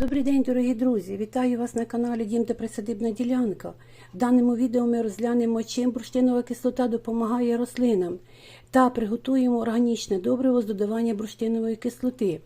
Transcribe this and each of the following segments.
Добрий день, дорогі друзі! Вітаю вас на каналі Дім та Присадибна ділянка. В даному відео ми розглянемо, чим бурштинова кислота допомагає рослинам та приготуємо органічне добриво з додавання бурштинової кислоти.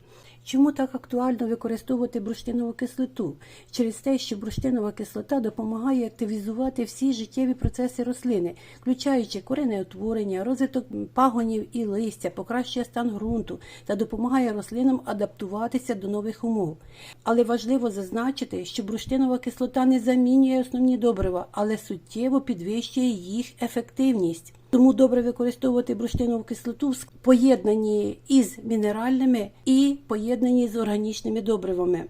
Чому так актуально використовувати бурштинову кислоту? Через те, що бурштинова кислота допомагає активізувати всі життєві процеси рослини, включаючи коренеутворення, розвиток пагонів і листя, покращує стан ґрунту та допомагає рослинам адаптуватися до нових умов. Але важливо зазначити, що бурштинова кислота не замінює основні добрива, але суттєво підвищує їх ефективність. Тому добре використовувати бурштинову кислоту в поєднанні із мінеральними і поєднанні з органічними добривами.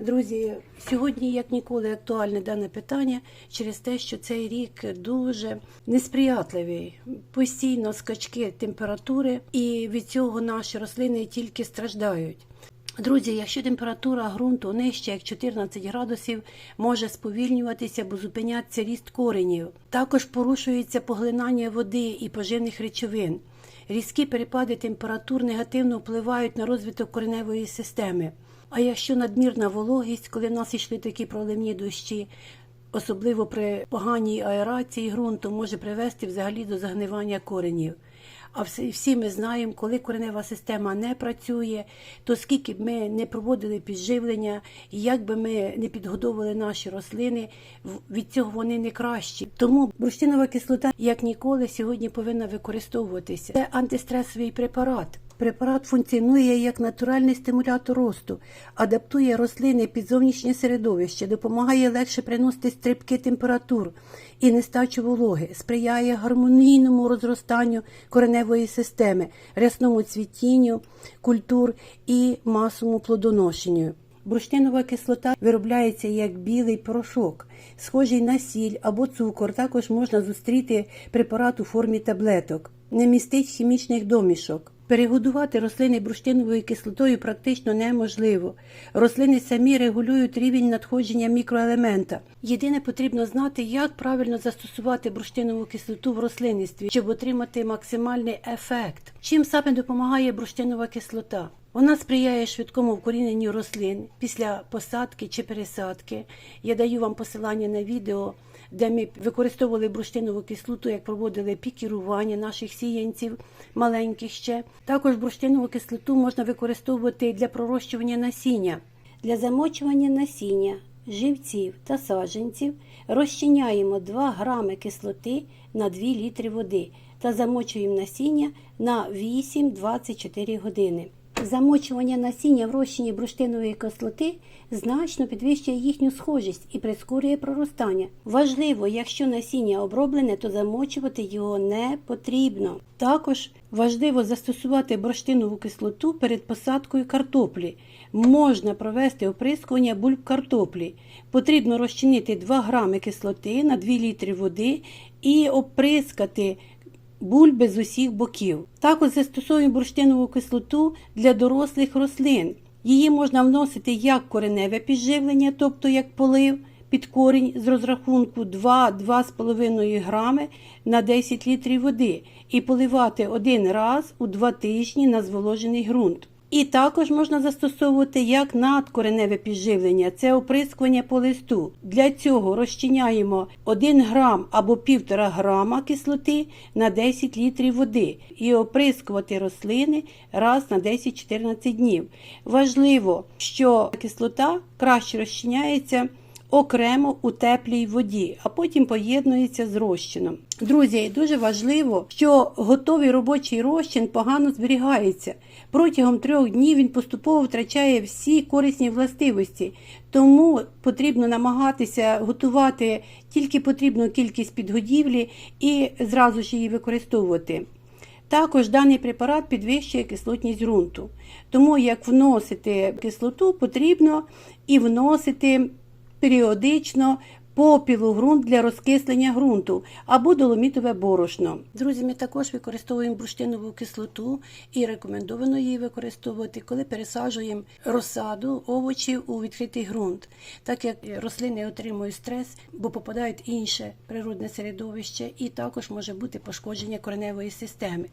Друзі, сьогодні як ніколи актуальне дане питання через те, що цей рік дуже несприятливий, постійно скачки температури, і від цього наші рослини тільки страждають. Друзі, якщо температура ґрунту нижче як 14 градусів, може сповільнюватися або зупинятися ріст коренів. Також порушується поглинання води і поживних речовин. Різкі перепади температур негативно впливають на розвиток кореневої системи. А якщо надмірна вологість, коли в нас йшли такі проливні дощі, особливо при поганій аерації ґрунту, може привести взагалі до загнивання коренів. А всі, ми знаємо, коли коренева система не працює, то скільки б ми не проводили підживлення, і як би ми не підгодовували наші рослини, від цього вони не кращі. Тому бурштинова кислота, як ніколи, сьогодні повинна використовуватися. Це антистресовий препарат. Препарат функціонує як натуральний стимулятор росту, адаптує рослини під зовнішнє середовище, допомагає легше приносити стрибки температур і нестачу вологи, сприяє гармонійному розростанню кореневої системи, рясному цвітінню культур і масовому плодоношенню. Бурштинова кислота виробляється як білий порошок, схожий на сіль або цукор. Також можна зустріти препарат у формі таблеток, не містить хімічних домішок. Перегодувати рослини бурштиновою кислотою практично неможливо. Рослини самі регулюють рівень надходження мікроелемента. Єдине потрібно знати, як правильно застосувати бурштинову кислоту в рослинництві, щоб отримати максимальний ефект. Чим саме допомагає бурштинова кислота? Вона сприяє швидкому вкоріненню рослин після посадки чи пересадки. Я даю вам посилання на відео, де ми використовували бурштинову кислоту, як проводили пікірування наших сіянців маленьких ще. Також бурштинову кислоту можна використовувати для пророщування насіння, для замочування насіння, живців та саджанців. Розчиняємо 2 грами кислоти на 2 літри води та замочуємо насіння на 8-24 години. Замочування насіння в розчині бурштинової кислоти значно підвищує їхню схожість і прискорює проростання. Важливо, якщо насіння оброблене, то замочувати його не потрібно. Також важливо застосувати бурштинову кислоту перед посадкою картоплі. Можна провести оприскування бульб картоплі. Потрібно розчинити 2 грами кислоти на 2 літри води і оприскати бульби з усіх боків. Також застосовуємо бурштинову кислоту для дорослих рослин. Її можна вносити як кореневе підживлення, тобто як полив під корінь з розрахунку 2-2,5 грами на 10 літрів води і поливати один раз у 2 тижні на зволожений ґрунт. І також можна застосовувати як надкореневе підживлення, це оприскування по листу. Для цього розчиняємо 1 грам або 1,5 грама кислоти на 10 літрів води і оприскувати рослини раз на 10-14 днів. Важливо, що кислота краще розчиняється окремо у теплій воді, а потім поєднується з розчином. Друзі, дуже важливо, що готовий робочий розчин погано зберігається. Протягом трьох днів він поступово втрачає всі корисні властивості, тому потрібно намагатися готувати тільки потрібну кількість підгодівлі і зразу ж її використовувати. Також даний препарат підвищує кислотність ґрунту. Тому як вносити кислоту, потрібно і вносити періодично попілу ґрунт для розкислення ґрунту або доломітове борошно. Друзі, ми також використовуємо бурштинову кислоту і рекомендовано її використовувати, коли пересаджуємо розсаду овочів у відкритий ґрунт, так як рослини отримують стрес, бо попадають інше природне середовище, і також може бути пошкодження кореневої системи.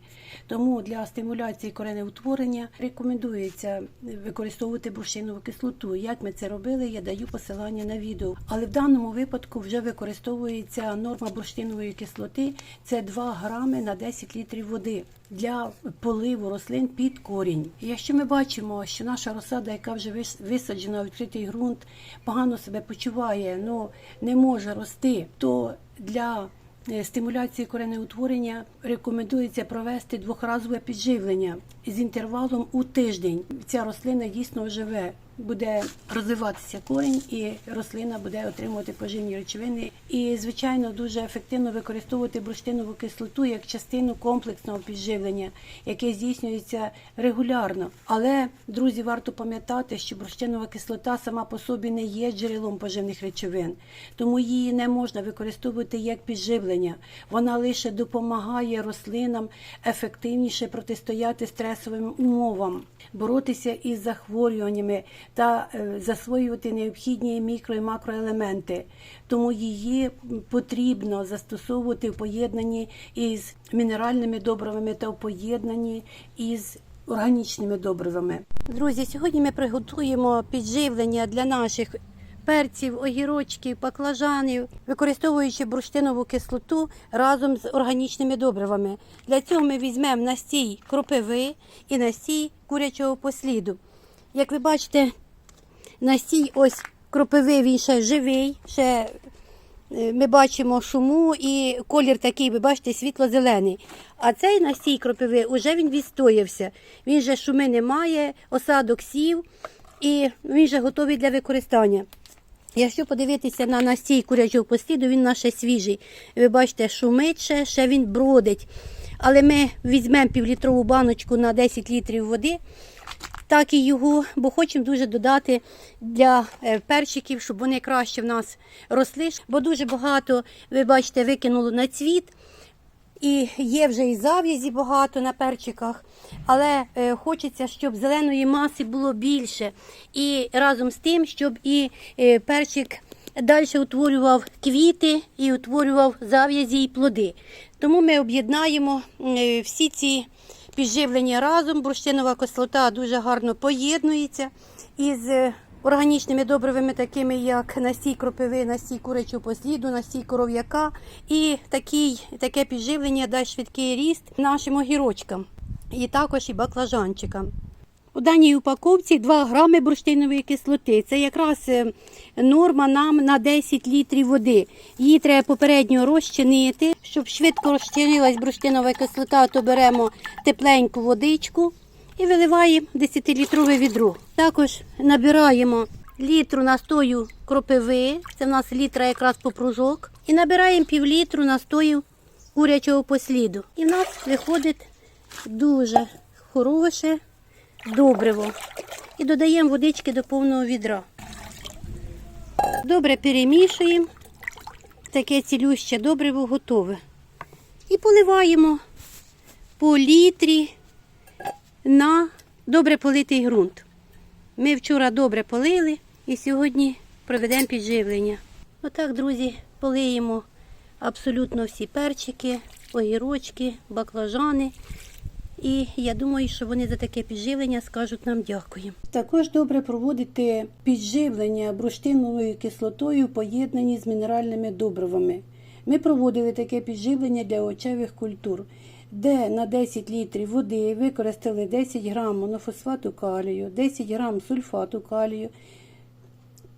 Тому для стимуляції коренеутворення рекомендується використовувати бурштинову кислоту. Як ми це робили, я даю посилання на відео. Але в даному випадку вже використовується норма бурштинової кислоти це 2 грами на 10 літрів води для поливу рослин під корінь. Якщо ми бачимо, що наша розсада, яка вже висаджена у відкритий ґрунт, погано себе почуває, ну не може рости, то для е, стимуляції коренеутворення рекомендується провести двохразове підживлення з інтервалом у тиждень. Ця рослина дійсно живе. Буде розвиватися корінь, і рослина буде отримувати поживні речовини. І, звичайно, дуже ефективно використовувати бурштинову кислоту як частину комплексного підживлення, яке здійснюється регулярно. Але, друзі, варто пам'ятати, що бурштинова кислота сама по собі не є джерелом поживних речовин, тому її не можна використовувати як підживлення. Вона лише допомагає рослинам ефективніше протистояти стресовим умовам, боротися із захворюваннями та е, засвоювати необхідні мікро і макроелементи. Тому її потрібно застосовувати в поєднанні із мінеральними добривами та в поєднанні із органічними добривами. Друзі, сьогодні ми приготуємо підживлення для наших перців, огірочків, баклажанів, використовуючи бурштинову кислоту разом з органічними добривами. Для цього ми візьмемо настій кропиви і настій курячого посліду. Як ви бачите, настій ось кропиви він ще живий, ще е, ми бачимо шуму і колір такий, ви бачите, світло-зелений. А цей настій кропиви вже він відстоявся. Він же шуми немає, осадок сів і він вже готовий для використання. Якщо подивитися на настій курячого посліду, він наше свіжий. Ви бачите, шумить ще, ще він бродить. Але ми візьмемо півлітрову баночку на 10 літрів води, так і його, бо хочемо дуже додати для е, перчиків, щоб вони краще в нас росли. Бо дуже багато, ви бачите, викинуло на цвіт. І є вже і зав'язі багато на перчиках, але е, хочеться, щоб зеленої маси було більше. І разом з тим, щоб і е, перчик далі утворював квіти і утворював зав'язі і плоди. Тому ми об'єднаємо всі ці підживлення разом. Бурштинова кислота дуже гарно поєднується із е, органічними добривами, такими як настій кропиви, настій курячого посліду, настій коров'яка. І такий, таке підживлення дасть швидкий ріст нашим огірочкам і також і баклажанчикам. У даній упаковці 2 грами бурштинової кислоти. Це якраз е, норма нам на 10 літрів води. Її треба попередньо розчинити. Щоб швидко розчинилась бурштинова кислота, то беремо тепленьку водичку і виливаємо 10-літрове відро. Також набираємо літру настою кропиви, це в нас літра якраз попружок, і набираємо півлітру настою курячого посліду. І в нас виходить дуже хороше добриво. І додаємо водички до повного відра. Добре перемішуємо. Таке цілюще добриво готове. І поливаємо по літрі на добре политий ґрунт. Ми вчора добре полили і сьогодні проведемо підживлення. Отак, друзі, полиємо абсолютно всі перчики, огірочки, баклажани. І я думаю, що вони за таке підживлення скажуть нам дякую. Також добре проводити підживлення бурштиновою кислотою в поєднанні з мінеральними добривами. Ми проводили таке підживлення для овочевих культур, де на 10 літрів води використали 10 грам монофосфату калію, 10 грам сульфату калію,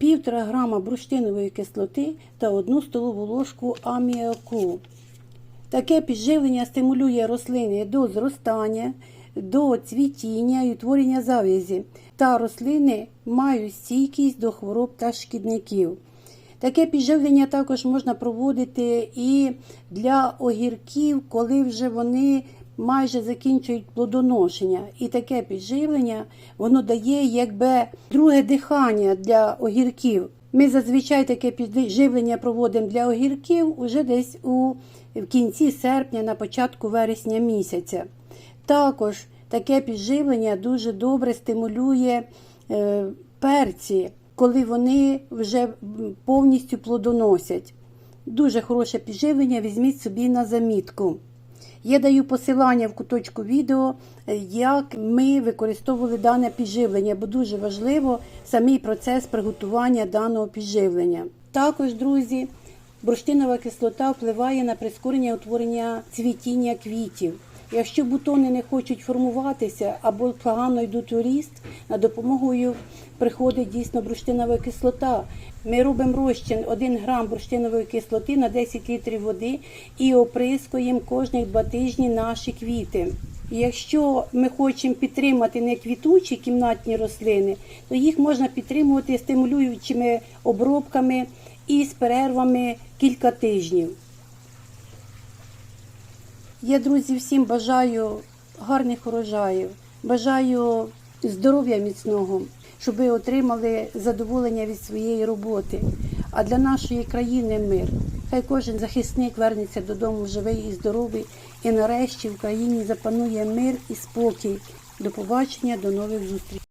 1,5 грама бурштинової кислоти та 1 столову ложку аміаку. Таке підживлення стимулює рослини до зростання, до цвітіння і утворення зав'язі, та рослини мають стійкість до хвороб та шкідників. Таке підживлення також можна проводити і для огірків, коли вже вони майже закінчують плодоношення. І таке підживлення воно дає якби друге дихання для огірків. Ми зазвичай таке підживлення проводимо для огірків уже десь у в кінці серпня, на початку вересня місяця. Також таке підживлення дуже добре стимулює е, перці, коли вони вже повністю плодоносять. Дуже хороше підживлення, візьміть собі на замітку. Я даю посилання в куточку відео, е, як ми використовували дане підживлення, бо дуже важливо самий процес приготування даного підживлення. Також, друзі, бурштинова кислота впливає на прискорення утворення цвітіння квітів. Якщо бутони не хочуть формуватися або погано йдуть у ріст, на допомогою приходить дійсно бурштинова кислота. Ми робимо розчин 1 грам бурштинової кислоти на 10 літрів води і оприскуємо кожні два тижні наші квіти. Якщо ми хочемо підтримати не квітучі кімнатні рослини, то їх можна підтримувати стимулюючими обробками і з перервами кілька тижнів. Я, друзі, всім бажаю гарних урожаїв, бажаю здоров'я міцного, щоб ви отримали задоволення від своєї роботи. А для нашої країни мир. Хай кожен захисник вернеться додому живий і здоровий. І нарешті в країні запанує мир і спокій. До побачення, до нових зустрічей.